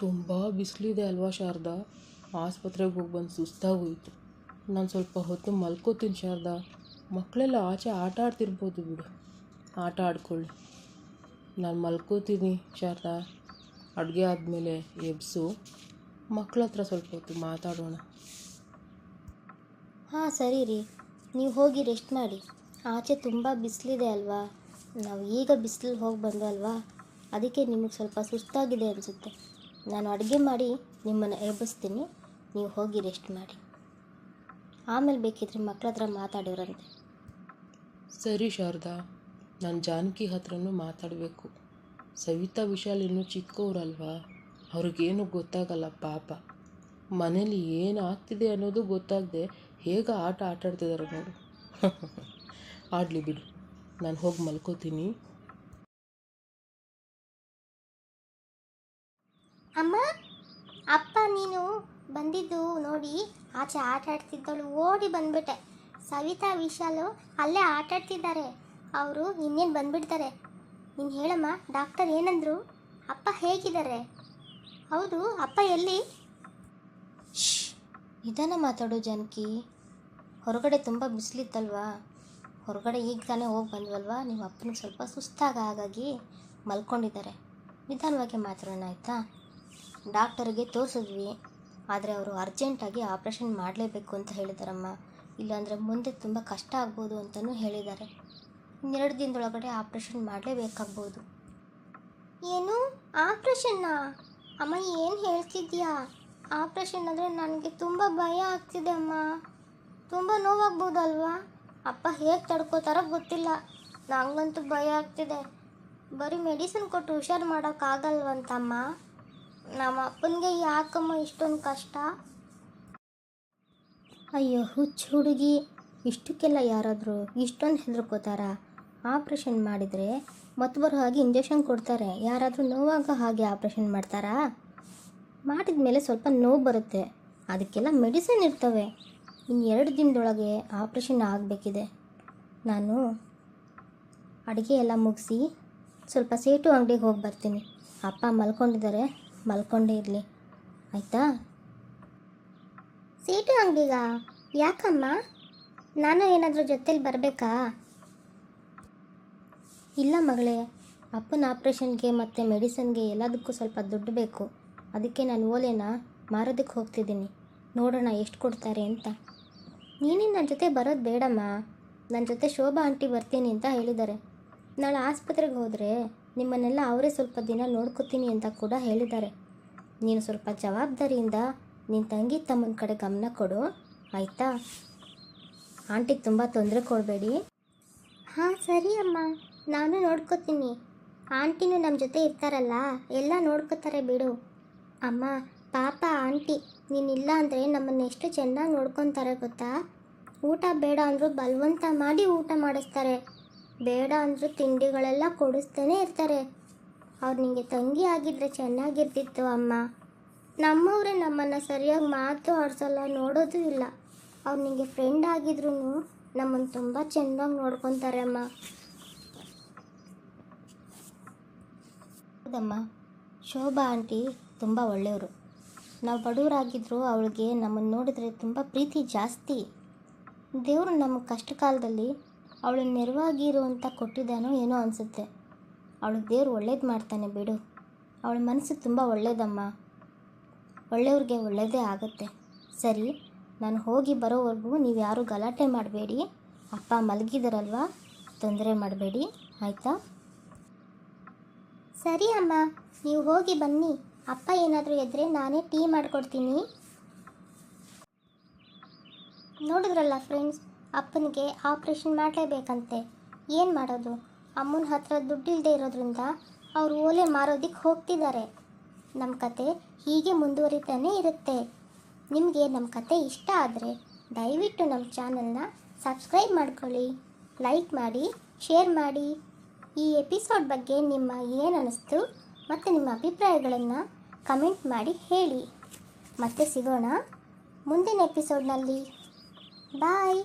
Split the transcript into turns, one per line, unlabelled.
ತುಂಬ ಬಿಸಿಲಿದೆ ಅಲ್ವಾ ಶಾರದಾ? ಆಸ್ಪತ್ರೆಗೆ ಹೋಗಿ ಬಂದು ಸುಸ್ತಾಗೋಯ್ತು. ನಾನು ಸ್ವಲ್ಪ ಹೊತ್ತು ಮಲ್ಕೋತೀನಿ ಶಾರದಾ. ಮಕ್ಕಳೆಲ್ಲ ಆಚೆ ಆಟ ಆಡ್ತಿರ್ಬೋದು ಬಿಡು. ಆಟ ಆಡ್ಕೊಳ್ಳಿ. ನಾನು ಮಲ್ಕೋತೀನಿ ಶಾರದಾ. ಅಡುಗೆ ಆದಮೇಲೆ ಎಬ್ಸು. ಮಕ್ಕಳ ಹತ್ರ ಸ್ವಲ್ಪ ಹೊತ್ತು ಮಾತಾಡೋಣ.
ಹಾಂ, ಸರಿ ರೀ. ನೀವು ಹೋಗಿ ರೆಸ್ಟ್ ಮಾಡಿ. ಆಚೆ ತುಂಬ ಬಿಸಿಲಿದೆ ಅಲ್ವಾ? ನಾವು ಈಗ ಬಿಸಿಲಿಗೆ ಹೋಗಿ ಬಂದ್ವಲ್ವಾ? ಅದಕ್ಕೆ ನಿಮಗೆ ಸ್ವಲ್ಪ ಸುಸ್ತಾಗಿದೆ ಅನಿಸುತ್ತೆ. ನಾನು ಅಡುಗೆ ಮಾಡಿ ನಿಮ್ಮನ್ನು ಎಬ್ಬಿಸ್ತೀನಿ. ನೀವು ಹೋಗಿ ರೆಸ್ಟ್ ಮಾಡಿ. ಆಮೇಲೆ ಬೇಕಿದ್ರೆ ಮಕ್ಕಳ ಹತ್ರ ಮಾತಾಡಿವ್ರಂತೆ
ಸರಿ ಶಾರದಾ, ನಾನು ಜಾನಕಿ ಹತ್ರನೂ ಮಾತಾಡಬೇಕು. ಸವಿತಾ, ವಿಶಾಲ್ ಇನ್ನೂ ಚಿಕ್ಕವ್ರಲ್ವಾ? ಅವ್ರಿಗೇನು ಗೊತ್ತಾಗಲ್ಲ ಪಾಪ. ಮನೇಲಿ ಏನು ಆಗ್ತಿದೆ ಅನ್ನೋದು ಗೊತ್ತಾಗದೆ ಹೇಗೆ ಆಟ ಆಟಾಡ್ತಿದ್ದಾರೆ ನೋಡು. ಆಡಲಿ ಬಿಡು. ನಾನು ಹೋಗಿ ಮಲ್ಕೋತೀನಿ
ಅಮ್ಮ ಅಪ್ಪ ನೀನು ಬಂದಿದ್ದು ನೋಡಿ ಆಚೆ ಆಟ ಆಡ್ತಿದ್ದಳು ಓಡಿ ಬಂದ್ಬಿಟ್ಟೆ. ಸವಿತಾ, ವಿಶಾಲು ಅಲ್ಲೇ ಆಟ ಆಡ್ತಿದ್ದಾರೆ. ಅವರು ಇನ್ನೇನು ಬಂದ್ಬಿಡ್ತಾರೆ? ನೀನು ಹೇಳಮ್ಮ, ಡಾಕ್ಟರ್ ಏನಂದ್ರು? ಅಪ್ಪ ಹೇಗಿದ್ದಾರೆ? ಹೌದು, ಅಪ್ಪ ಎಲ್ಲಿ? ಇದನ್ನು ಮಾತಾಡು ಜಾನಕಿ. ಹೊರಗಡೆ ತುಂಬ ಬಿಸಿಲಿತ್ತಲ್ವಾ? ಹೊರಗಡೆ ಈಗ ತಾನೇ ಹೋಗಿ ಬಂದ್ವಲ್ವಾ? ನಿಮ್ಮ ಅಪ್ಪನಿಗೆ ಸ್ವಲ್ಪ ಸುಸ್ತಾಗ ಹಾಗಾಗಿ ಮಲ್ಕೊಂಡಿದ್ದಾರೆ. ನಿಧಾನವಾಗಿ ಮಾತಾಡೋಣ, ಆಯಿತಾ? ಡಾಕ್ಟರ್ಗೆ ತೋರಿಸಿದ್ವಿ. ಆದರೆ ಅವರು ಅರ್ಜೆಂಟಾಗಿ ಆಪ್ರೇಷನ್ ಮಾಡಲೇಬೇಕು ಅಂತ ಹೇಳಿದಾರಮ್ಮ. ಇಲ್ಲಾಂದರೆ ಮುಂದೆ ತುಂಬ ಕಷ್ಟ ಆಗ್ಬೋದು ಅಂತಲೂ ಹೇಳಿದ್ದಾರೆ ಇನ್ನೆರಡು ದಿನದೊಳಗಡೆ ಆಪ್ರೇಷನ್ ಮಾಡಲೇಬೇಕಾಗ್ಬೋದು. ಏನು? ಆಪ್ರೇಷನ್ನಾ ಅಮ್ಮ, ಏನು ಹೇಳ್ತಿದ್ಯಾ ಆಪ್ರೇಷನ್ ಅಂದರೆ ನನಗೆ ತುಂಬ ಭಯ ಆಗ್ತಿದೆ ಅಮ್ಮ. ತುಂಬ ನೋವಾಗ್ಬೋದಲ್ವಾ? ಅಪ್ಪ ಹೇಗೆ ತಡ್ಕೋತಾರೋ ಗೊತ್ತಿಲ್ಲ. ನನಗಂತೂ ಭಯ ಆಗ್ತಿದೆ. ಬರೀ ಮೆಡಿಸಿನ್ ಕೊಟ್ಟು ಹುಷಾರು ಮಾಡೋಕ್ಕಾಗಲ್ವಂತಮ್ಮ. ನಮ್ಮ ಅಪ್ಪನಿಗೆ ಯಾಕಮ್ಮ ಇಷ್ಟೊಂದು ಕಷ್ಟ? ಅಯ್ಯೋ, ಹುಚ್ಚು ಹುಡುಗಿ, ಇಷ್ಟಕ್ಕೆಲ್ಲ ಯಾರಾದರೂ ಇಷ್ಟೊಂದು ಹೆದರ್ಕೋತಾರ? ಆಪ್ರೇಷನ್ ಮಾಡಿದರೆ ಮತ್ತು ಬರೋ ಹಾಗೆ ಇಂಜೆಕ್ಷನ್ ಕೊಡ್ತಾರೆ. ಯಾರಾದರೂ ನೋವಾಗ ಹಾಗೆ ಆಪ್ರೇಷನ್ ಮಾಡ್ತಾರಾ? ಮಾಡಿದ ಮೇಲೆ ಸ್ವಲ್ಪ ನೋವು ಬರುತ್ತೆ. ಅದಕ್ಕೆಲ್ಲ ಮೆಡಿಸಿನ್ ಇರ್ತವೆ. ಇನ್ನು ಎರಡು ದಿನದೊಳಗೆ ಆಪ್ರೇಷನ್ ಆಗಬೇಕಿದೆ. ನಾನು ಅಡುಗೆ ಎಲ್ಲ ಮುಗಿಸಿ ಸ್ವಲ್ಪ ಸೇಟು ಅಂಗಡಿಗೆ ಹೋಗಿ ಬರ್ತೀನಿ. ಅಪ್ಪ ಮಲ್ಕೊಂಡಿದ್ದಾರೆ. ಮಲ್ಕೊಂಡೇ ಇರಲಿ. ಆಯಿತಾ? ಸೀಟು ಅಂಗಡಿಗ? ಯಾಕಮ್ಮ? ನಾನು ಏನಾದರೂ ಜೊತೇಲಿ ಬರಬೇಕಾ? ಇಲ್ಲ ಮಗಳೇ. ಅಪ್ಪನ ಆಪ್ರೇಷನ್ಗೆ ಮತ್ತು ಮೆಡಿಸನ್ಗೆ ಎಲ್ಲದಕ್ಕೂ ಸ್ವಲ್ಪ ದುಡ್ಡು ಬೇಕು. ಅದಕ್ಕೆ ನಾನು ಓಲೆನ ಮಾರೋದಕ್ಕೆ ಹೋಗ್ತಿದ್ದೀನಿ. ನೋಡೋಣ ಎಷ್ಟು ಕೊಡ್ತಾರೆ ಅಂತ. ನೀನೇ ನನ್ನ ಜೊತೆ ಬರೋದು ಬೇಡಮ್ಮ. ನನ್ನ ಜೊತೆ ಶೋಭಾ ಆಂಟಿ ಬರ್ತೀನಿ ಅಂತ ಹೇಳಿದ್ದಾರೆ. ನಾಳೆ ಆಸ್ಪತ್ರೆಗೆ ಹೋದರೆ ನಿಮ್ಮನ್ನೆಲ್ಲ ಅವರೇ ಸ್ವಲ್ಪ ದಿನ ನೋಡ್ಕೋತೀನಿ ಅಂತ ಕೂಡ ಹೇಳಿದ್ದಾರೆ. ನೀನು ಸ್ವಲ್ಪ ಜವಾಬ್ದಾರಿಯಿಂದ ನಿನ್ನ ತಂಗಿ ತಮ್ಮನ ಕಡೆ ಗಮನ ಕೊಡು, ಆಯಿತಾ? ಆಂಟಿಗೆ ತುಂಬ ತೊಂದರೆ ಕೊಡಬೇಡಿ. ಹಾಂ, ಸರಿ ಅಮ್ಮ. ನಾನು ನೋಡ್ಕೋತೀನಿ. ಆಂಟಿನೂ ನಮ್ಮ ಜೊತೆ ಇರ್ತಾರಲ್ಲ, ಎಲ್ಲ ನೋಡ್ಕೋತಾರೆ ಬಿಡು. ಅಮ್ಮ, ಪಾಪ ಆಂಟಿ, ನೀನಿಲ್ಲ ಅಂದರೆ ನಮ್ಮನ್ನು ಎಷ್ಟು ಚೆನ್ನಾಗಿ ನೋಡ್ಕೊತಾರೆ ಗೊತ್ತಾ? ಊಟ ಬೇಡ ಅಂದರೂ ಬಲವಂತ ಮಾಡಿ ಊಟ ಮಾಡಿಸ್ತಾರೆ. ಬೇಡ ಅಂದರೂ ತಿಂಡಿಗಳೆಲ್ಲ ಕೊಡಿಸ್ತಾನೆ ಇರ್ತಾರೆ. ಅವ್ರು ನಿಮಗೆ ತಂಗಿ ಆಗಿದ್ರೆ ಚೆನ್ನಾಗಿರ್ತಿತ್ತು ಅಮ್ಮ. ನಮ್ಮವರೇ ನಮ್ಮನ್ನು ಸರಿಯಾಗಿ ಮಾತು ಆಡ್ಸಲ್ಲ, ನೋಡೋದು ಇಲ್ಲ. ಅವ್ರು ನಿಮಗೆ ಫ್ರೆಂಡ್ ಆಗಿದ್ರು ನಮ್ಮನ್ನು ತುಂಬ ಚೆನ್ನಾಗಿ ನೋಡ್ಕೊತಾರೆ ಅಮ್ಮ. ಹೌದಮ್ಮ. ಶೋಭಾ ಆಂಟಿ ತುಂಬ ಒಳ್ಳೆಯವರು. ನಾವು ಬಡವರಾಗಿದ್ದರೂ ಅವಳಿಗೆ ನಮ್ಮನ್ನು ನೋಡಿದರೆ ತುಂಬ ಪ್ರೀತಿ ಜಾಸ್ತಿ. ದೇವರು ನಮ್ಮ ಕಷ್ಟ ಕಾಲದಲ್ಲಿ ಅವಳು ನೆರವಾಗಿರು ಅಂತ ಕೊಟ್ಟಿದ್ದಾನೋ ಏನೋ ಅನಿಸುತ್ತೆ. ಅವಳಿಗೆ ದೇವ್ರು ಒಳ್ಳೇದು ಮಾಡ್ತಾನೆ ಬಿಡು. ಅವಳ ಮನಸ್ಸು ತುಂಬ ಒಳ್ಳೇದಮ್ಮ. ಒಳ್ಳೆಯವ್ರಿಗೆ ಒಳ್ಳೆಯದೇ ಆಗುತ್ತೆ. ಸರಿ, ನಾನು ಹೋಗಿ ಬರೋವರೆಗೂ ನೀವು ಯಾರೂ ಗಲಾಟೆ ಮಾಡಬೇಡಿ. ಅಪ್ಪ ಮಲಗಿದಾರಲ್ವಾ? ತೊಂದರೆ ಮಾಡಬೇಡಿ. ಆಯಿತಾ? ಸರಿ ಅಮ್ಮ, ನೀವು ಹೋಗಿ ಬನ್ನಿ. ಅಪ್ಪ ಏನಾದರೂ ಎದ್ರೆ ನಾನೇ ಟೀ ಮಾಡಿಕೊಡ್ತೀನಿ. ನೋಡಿದ್ರಲ್ಲ ಫ್ರೆಂಡ್ಸ್ ಅಪ್ಪನಿಗೆ ಆಪ್ರೇಷನ್ ಮಾಡಲೇಬೇಕಂತೆ. ಏನು ಮಾಡೋದು? ಅಮ್ಮನ ಹತ್ರ ದುಡ್ಡಿಲ್ಲದೆ ಇರೋದ್ರಿಂದ ಅವರು ಓಲೆ ಮಾರೋದಕ್ಕೆ ಹೋಗ್ತಿದ್ದಾರೆ ನಮ್ಮ ಕತೆ ಹೀಗೆ ಮುಂದುವರಿತಾನೆ ಇರುತ್ತೆ. ನಿಮಗೆ ನಮ್ಮ ಕತೆ ಇಷ್ಟ ಆದರೆ ದಯವಿಟ್ಟು ನಮ್ಮ ಚಾನಲ್ನ ಸಬ್ಸ್ಕ್ರೈಬ್ ಮಾಡ್ಕೊಳ್ಳಿ, ಲೈಕ್ ಮಾಡಿ, ಶೇರ್ ಮಾಡಿ. ಈ ಎಪಿಸೋಡ್ ಬಗ್ಗೆ ನಿಮ್ಮ ಏನು ಅನ್ನಿಸ್ತು ಮತ್ತು ನಿಮ್ಮ ಅಭಿಪ್ರಾಯಗಳನ್ನು ಕಮೆಂಟ್ ಮಾಡಿ ಹೇಳಿ. ಮತ್ತೆ ಸಿಗೋಣ ಮುಂದಿನ ಎಪಿಸೋಡ್ನಲ್ಲಿ. ಬಾಯ್.